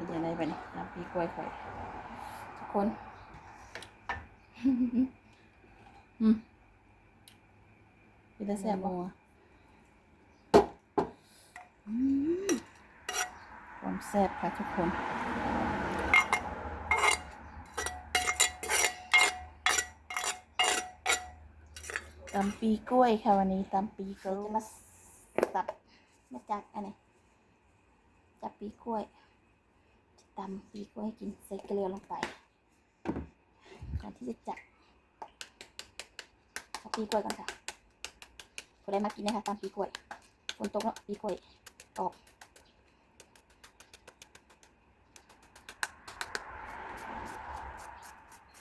เป็นยังไงบ้างน้ำปีกล้วยข่อยทุกคนอืมเป็นตแสบมัวความแซ่บค่ะทุกคนตำปีกล้วยค่ะวันนี้ตำปีกล้วยจะมาสับมาจากอันไหนจับปีกล้วย ตำปีกล้วยให้กินใส่เกลือลงไป ก่อนที่จะจับเอาปีกล้วยก่อนค่ะคนได้มากินนะคะตำปีกล้วยฝนตกแล้วปีกล้วยออก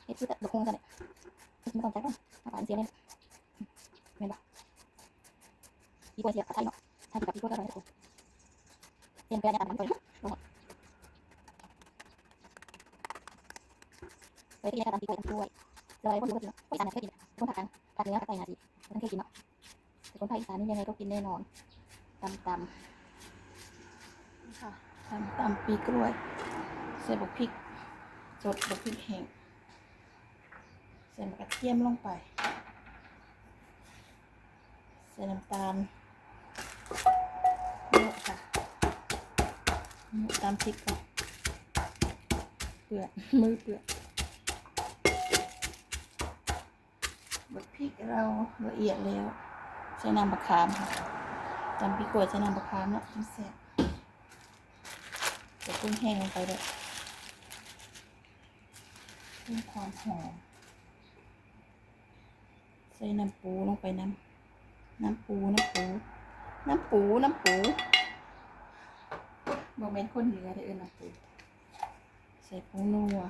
เฮ็ดคือแต่ดอกคงกันเนี่ยไม่ต้องจับก่อนอาหารเสียเลยเห็นปะพี่กล้วยเสียกับไทยเนาะไทยกับพี่กล้วยก็อร่อยทุกคนเตรียมแปลงในตามน้ำไปลงหม ดไปที่ไหนก็ตามพี่กล้วยตามกล้วยเราอะไรก็รู้กันเนาะกล้วยอีสานเคยกินคนภาคกลางภาคเนื้อภาคใต้นาดีมันเคยกินเนาะแต่คนภาคอีสานนี่ยังไงก็กินแน่นอนตำตำค่ะตำตำปีกล้วยใส่บุกพริกสดบุกพริกแห้งใส่กระเทียมลงไปใส่น้ำตาลเยอะค่ะตามพริกก่อนเปลือนมือเปลือน บดพริกเราละเอียดแล้ว ใช้น้ำมะขามค่ะตำพริกล้วยใช้น้ำมะขามเนาะจิ้มแซ่บใส่กุ้งแห้งลงไปด้วยเพิ่มความหอมใส่น้ำปูลงไปน้ำน้ำปูน้ำปูน้ำปูน้ำปูโมเมนต์คนเหนือได้เอินน้ำปูใส่ผงนัว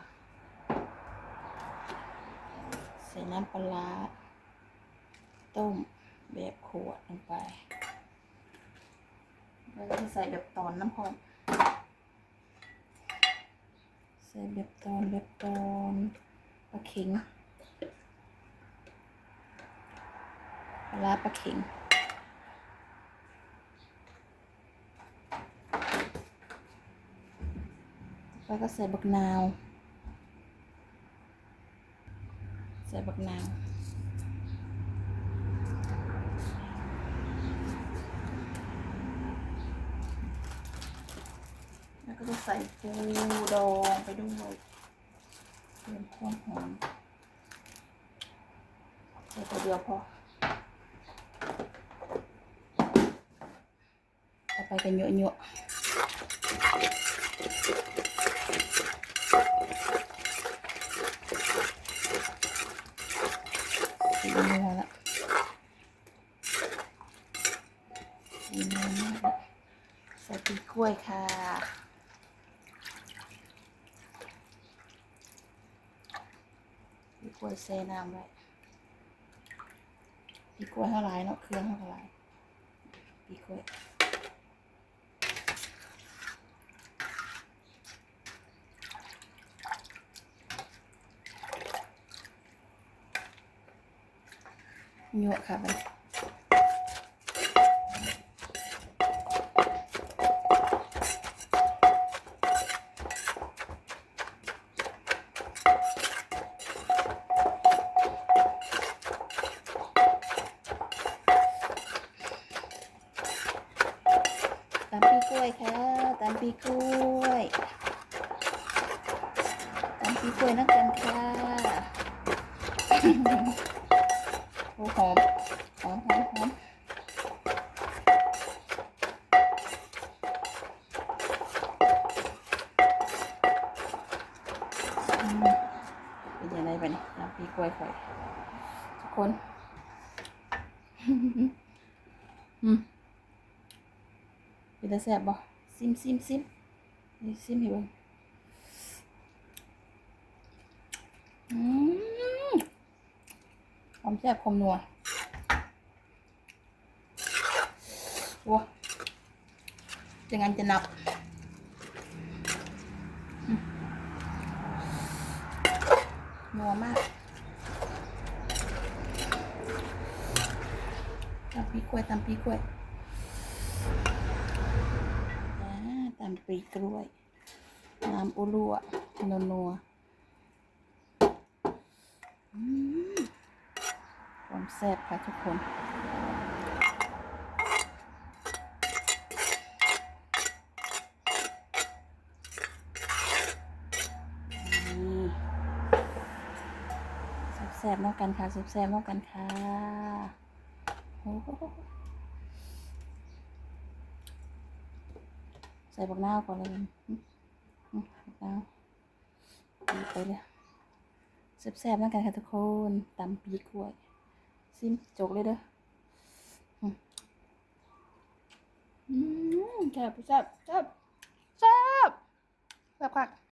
ใส่น้ำปลาร้า ต้มแบบขวดลงไปแล้วก็ใส่แบบตอนน้ำพอนใส่แบบตอนแบบตอนปลาเข็งปลาร้าปลาเข็งแล้วก็ใส่บักนาว ใส่บักนาว แล้ว ก็จะใส่ปูดองไปด้วยเพิ่มความหอมใส่ตัวเดียวพอต่อไปกันเยอะๆสีนัวละสีนัวมากละใส่ปีกล้วยค่ะ กล้วยเซน้ำไว้ปีกล้วยเท่าไรเนาะเครื่องเท่าไรปีกล้วยหยอะค่ะไป ตำปีกล้วยค่ะตำปีกล้วยตำปีกล้วยนักกันค่ะโอ้หอมหอมหอมหอมเป็นยังไงบ้างน้ำปีกล้วยข่อยทุกคนอืม เป็นตาแซ่บบ่ซิมซิมซิมนี่ซิมให้เบิ่งอืมความแซ่บความนัวโอ้ยังไงจะนับนัวมากตำปีกล้วยตำปีกล้วยอ่า ปีกล้วยน้ำอุลัวนัวนัวอืมความแซ่บค่ะทุกคนแซ่บๆนองกันค่ะแซ่บๆนองกันค่ะโอ้โหใส่บักนาวก่อนเลยบักนาวไปเลยแซ่บๆนั่นกันค่ะทุกคนตำปีกล้วย ซิมจกเลยเด้ออืมอืมแซ่บแซ่บแซ่บแซ่บแบบค่ะ